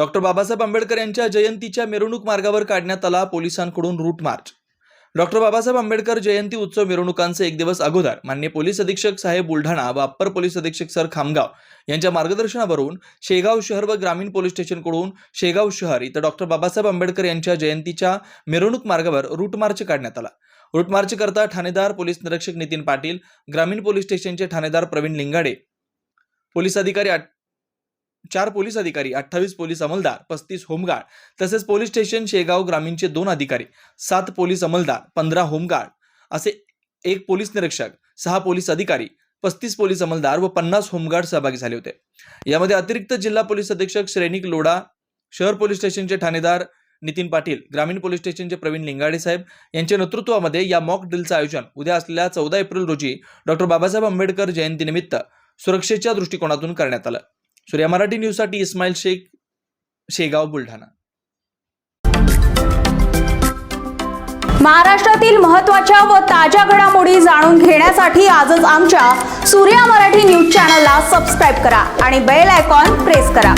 Doctor Babasaheb Ambedkar यांच्या जयंतीच्या मिरवणूक मार्गावर काढण्यात आला पोलिसांकडून route march. Doctor Babasaheb Ambedkar Jayanti उत्सव मिरवणुकांचे एक दिवस अगोदर मान्य पोलीस अधीक्षक साहेब बुलढाणा व अप्पर पोलीस अधीक्षक सर खामगाव यांच्या मार्गदर्शनावरून शेगाव शहर व ग्रामीण पोलीस स्टेशनकडून शेगाव शहर इथं डॉक्टर बाबासाहेब आंबेडकर यांच्या जयंतीच्या मिरवणूक मार्गावर रूट मार्च काढण्यात आला. रूट मार्च करता ठाणेदार पोलीस निरीक्षक नितीन पाटील ग्रामीण पोलीस स्टेशनचे ठाणेदार प्रवीण लिंगाडे पोलीस अधिकारी चार पोलीस अधिकारी अठ्ठावीस पोलीस अंमलदार पस्तीस होमगार्ड तसेच पोलीस स्टेशन शेगाव ग्रामीणचे दोन अधिकारी सात पोलीस अंमलदार पंधरा होमगार्ड असे एक पोलीस निरीक्षक सहा पोलीस अधिकारी पस्तीस पोलीस अंमलदार व पन्नास होमगार्ड सहभागी झाले होते. यामध्ये अतिरिक्त जिल्हा पोलीस अधीक्षक श्रेणिक लोढा शहर पोलीस स्टेशनचे ठाणेदार नितीन पाटील ग्रामीण पोलीस स्टेशनचे प्रवीण लिंगाडे साहेब यांच्या नेतृत्वामध्ये या मॉक ड्रिलचं आयोजन उद्या असलेल्या चौदा एप्रिल रोजी डॉक्टर बाबासाहेब आंबेडकर जयंतीनिमित्त सुरक्षेच्या दृष्टिकोनातून करण्यात आलं. सूर्या मराठी न्यूजसाठी इस्माईल शेख शेगाव बुलढाणा. महाराष्ट्रातील महत्त्वाच्या व ताज्या घडामोडी जाणून घेण्यासाठी आजच आमच्या सूर्या मराठी न्यूज चॅनलला सबस्क्राईब करा आणि बेल आयकॉन प्रेस करा.